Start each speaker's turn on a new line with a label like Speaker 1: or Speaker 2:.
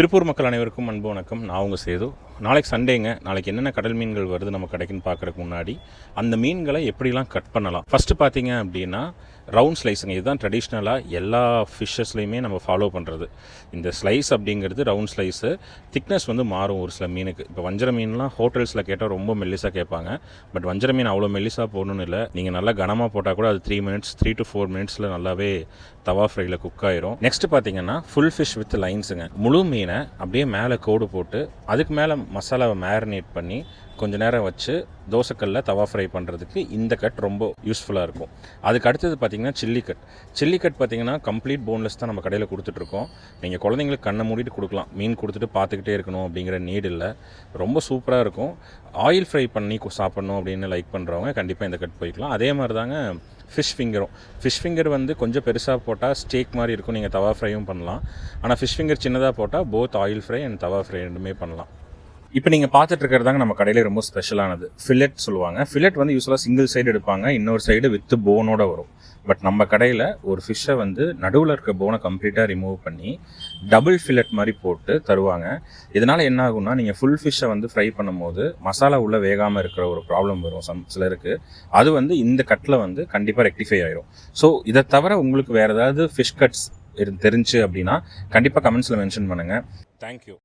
Speaker 1: திருப்பூர் மக்கள் அனைவருக்கும் அன்பு வணக்கம். நான் உங்கள் சேது. நாளைக்கு சண்டேங்க. நாளைக்கு என்னென்ன கடல் மீன்கள் வருது நம்ம கடைக்குன்னு பார்க்குறதுக்கு முன்னாடி அந்த மீன்களை எப்படிலாம் கட் பண்ணலாம்? ஃபஸ்ட்டு பார்த்தீங்க அப்படின்னா ரவுண்ட் ஸ்லைஸுங்க இதுதான் ட்ரெடிஷ்னலாக எல்லா ஃபிஷ்ஷஸ்லையுமே நம்ம ஃபாலோ பண்ணுறது இந்த ஸ்லைஸ் அப்படிங்கிறது ரவுண்ட் ஸ்லைஸு திக்னஸ் வந்து மாறும் ஒரு சில மீனுக்கு. இப்போ வஞ்சர மீன்லாம் ஹோட்டல்ஸில் கேட்டால் ரொம்ப மெல்லிஸாக கேட்பாங்க. பட் வஞ்சர மீன் அவ்வளோ மெல்லிஸாக போடணும்னு இல்லை. நீங்கள் நல்லா கனமாக போட்டால் கூட அது three minutes three to four மினிட்ஸில் நல்லாவே தவா ஃப்ரையில் குக் ஆயிரும். நெக்ஸ்ட் பார்த்தீங்கன்னா ஃபுல் ஃபிஷ் வித் லைன்ஸுங்க முழு மீனை அப்படியே மேலே கோடு போட்டு அதுக்கு மேலே மசாலாவை மேரினேட் பண்ணி கொஞ்ச நேரம் வச்சு தோசைக்கல்ல தவா ஃப்ரை பண்ணுறதுக்கு இந்த கட் ரொம்ப யூஸ்ஃபுல்லாக இருக்கும். அதுக்கு அடுத்தது பார்த்தீங்கன்னா சில்லி கட் சில்லி கட் பார்த்தீங்கன்னா கம்ப்ளீட் போன்லெஸ் தான் நம்ம கடையில் கொடுத்துட்ருக்கோம் நீங்கள் குழந்தைங்களுக்கு கண்ணை மூடிட்டு கொடுக்கலாம். மீன் கொடுத்துட்டு பார்த்துக்கிட்டே இருக்கணும் அப்படிங்கிற நீட் இல்லை. ரொம்ப சூப்பராக இருக்கும். ஆயில் ஃப்ரை பண்ணி சாப்பிட்ணும் அப்படின்னு லைக் பண்ணுறவங்க கண்டிப்பாக இந்த கட் போய்க்கலாம். அதே மாதிரி தாங்க ஃபிஷ் ஃபிங்கரும் ஃபிஷ் ஃபிங்கர் வந்து கொஞ்சம் பெருசாக போட்டால் ஸ்டேக் மாதிரி இருக்கும். நீங்கள் தவா ஃப்ரையும் பண்ணலாம். ஆனால் ஃபிஷ் ஃபிங்கர் சின்னதாக போட்டால் both oil fry and tawa fry ரெண்டுமே பண்ணலாம். இப்போ நீங்கள் பார்த்துட்டு இருக்கிறதாங்க நம்ம கடையில் ரொம்ப ஸ்பெஷலானது ஃபில்லெட் சொல்லுவாங்க. ஃபில்லெட் வந்து யூஸ்வலாக சிங்கிள் சைடு எடுப்பாங்க இன்னொரு சைடு வித்து போனோட வரும். பட் நம்ம கடையில் ஒரு ஃபிஷ்ஷை வந்து நடுவில் இருக்க போனை கம்ப்ளீட்டாக ரிமூவ் பண்ணி டபுள் ஃபில்லெட் மாதிரி போட்டு தருவாங்க. இதனால் என்ன ஆகும்னா நீங்கள் ஃபுல் ஃபிஷ்ஷை வந்து ஃப்ரை பண்ணும்போது மசாலா உள்ளே வேகாமல் இருக்கிற ஒரு ப்ராப்ளம் வரும் சம் சிலருக்கு. அது வந்து இந்த கட்டில் வந்து கண்டிப்பாக ரெக்டிஃபை ஆயிரும். ஸோ இதை தவிர உங்களுக்கு வேறு ஏதாவது ஃபிஷ் கட்ஸ் தெரிஞ்சு அப்படின்னா கண்டிப்பாக கமெண்ட்ஸில் மென்ஷன் பண்ணுங்கள் தேங்க்யூ